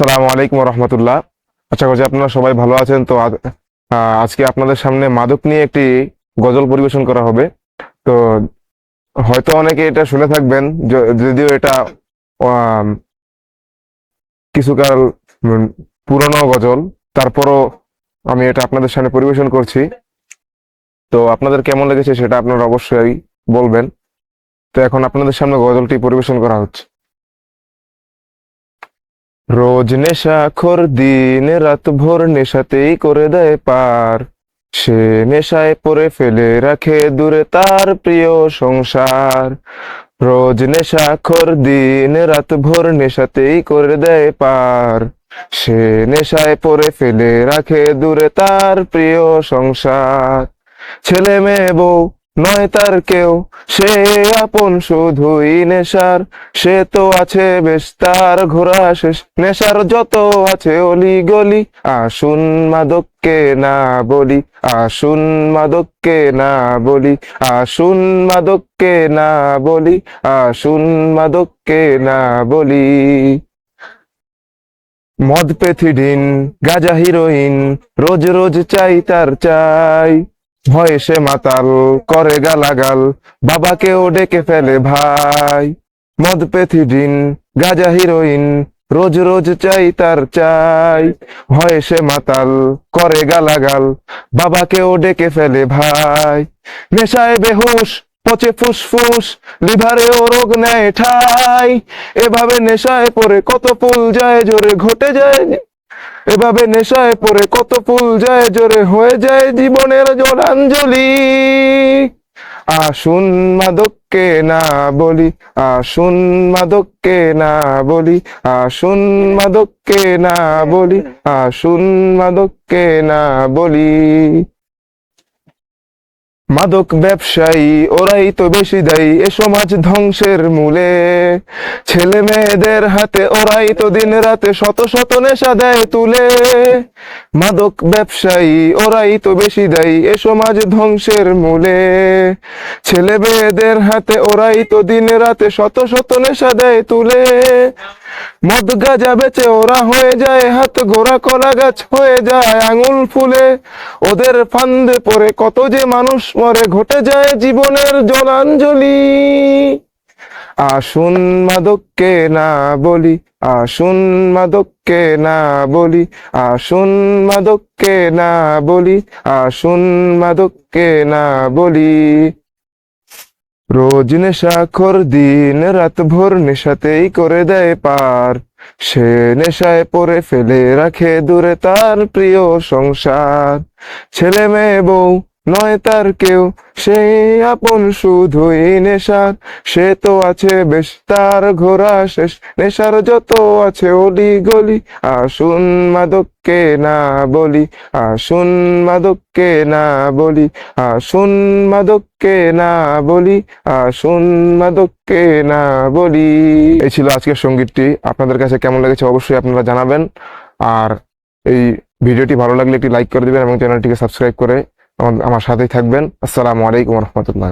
সালামু আলাইকুম রহমতুল্লাহ আশা করছি আপনারা সবাই ভালো আছেন। তো আজকে আপনাদের সামনে মাদক নিয়ে একটি গজল পরিবেশন করা হবে। তো হয়তো অনেকে এটা শুনে থাকবেন যদিও এটা কিছুকাল পুরনো গজল। তারপরও আমি এটা আপনাদের সামনে পরিবেশন করছি। তো আপনাদের কেমন লেগেছে সেটা আপনারা অবশ্যই বলবেন। তো এখন আপনাদের সামনে গজলটি পরিবেশন করা হচ্ছে। রোজ নেশা খোর দিন, রাত ভোর নেশাতেই করে দেয় পার। সে নেশায় পরে ফেলে রাখে দূরে তার প্রিয় সংসার। রোজ নেশা খোর দিন, রাত ভোর নেশাতেই করে দেয় পার। সে নেশায় পরে ফেলে রাখে দূরে তার প্রিয় সংসার। ছেলে মেয়ে, বউ নয় তার কেউ। সে আপন শুধুই নেশার। সে তো আছে বেশ, তার ঘোরা শেষ। নেশার যত আছে অলি গলি আসুন মাদককে না বলি, আসুন মাদককে না বলি, আসুন মাদককে না বলি, আসুন মাদককে না বলি। মদ পেথিডিন, গাজা হিরোইন, রোজ রোজ চাই তার চাই। ভয়ে সে মাতাল করে গালাগাল, বাবাকেও ডেকে ফেলে ভাই। মদ পেথিডিন গাজা হিরোইন, রোজ রোজ চাই তার চাই। ভয়ে সে মাতাল করে গালাগাল, বাবাকেও ডেকে ফেলে ভাই। নেশায় বেহুশ, পচে ফুসফুস, লিভারেও রোগ নেয় ঠাই। এভাবে নেশায় পড়ে কত ফুল যায়, জোরে ঘটে যায় এভাবে নেশায় পরে কত ফুল যায়, জোরে হয়ে যায় জীবনের জলাঞ্জলি। আসুন মাদককে না বলি, আসুন মাদককে না বলি, আসুন মাদককে না বলি, আসুন মাদককে না বলি। মাদক ব্যবসায়ী, ওরাই তো বেশি দায়ী এ সমাজ ধ্বংসের মূলে। ছেলে মেয়েদের হাতে ওরাই তো দিন রাতে শত শত নেশা দেয় তুলে। মাদক ব্যবসায়ী, ওরাই তো বেশি দায়ী এ সমাজ ধ্বংসের মূলে। ছেলে মেয়েদের হাতে ওরাই তো দিন রাতে শত শত নেশা দেয় তুলে। মদ গাজা বেচে ওরা হয়ে যায়, হাত গোড়া কলা গাছ হয়ে যায় আঙুল ফুলে। ওদের ফান্দে পরে কত যে মানুষ মরে ঘটে যায় জীবনের জলাঞ্জলি। আসুন মাদককে না বলি, আসুন মাদককে না বলি, আসুন মাদককে না বলি, আসুন মাদককে না বলি। রোজ নেশাখোর দিন রাত ভোর নেশাতেই করে দেয় পার। সে নেশায় পরে ফেলে রাখে দূরে তার প্রিয় সংসার। ছেলে মেয়ে, বউ নয় তার কেউ। সেই আপন শুধুই নেশার। সে তো আছে বেশ, তার ঘোরা শেষ। নেশার যত আছে অলি গলি। আসুন মাদককে না বলি, আসুন মাদককে না বলি, আসুন মাদককে না বলি, আসুন মাদককে না বলি। এই ছিল আজকের সঙ্গীতটি। আপনাদের কাছে কেমন লেগেছে অবশ্যই আপনারা জানাবেন। আর এই ভিডিওটি ভালো লাগলে একটি লাইক করে দিবেন এবং চ্যানেলটিকে সাবস্ক্রাইব করে আমার সাথেই থাকবেন। আসসালামু আলাইকুম রহমতুল্লাহ।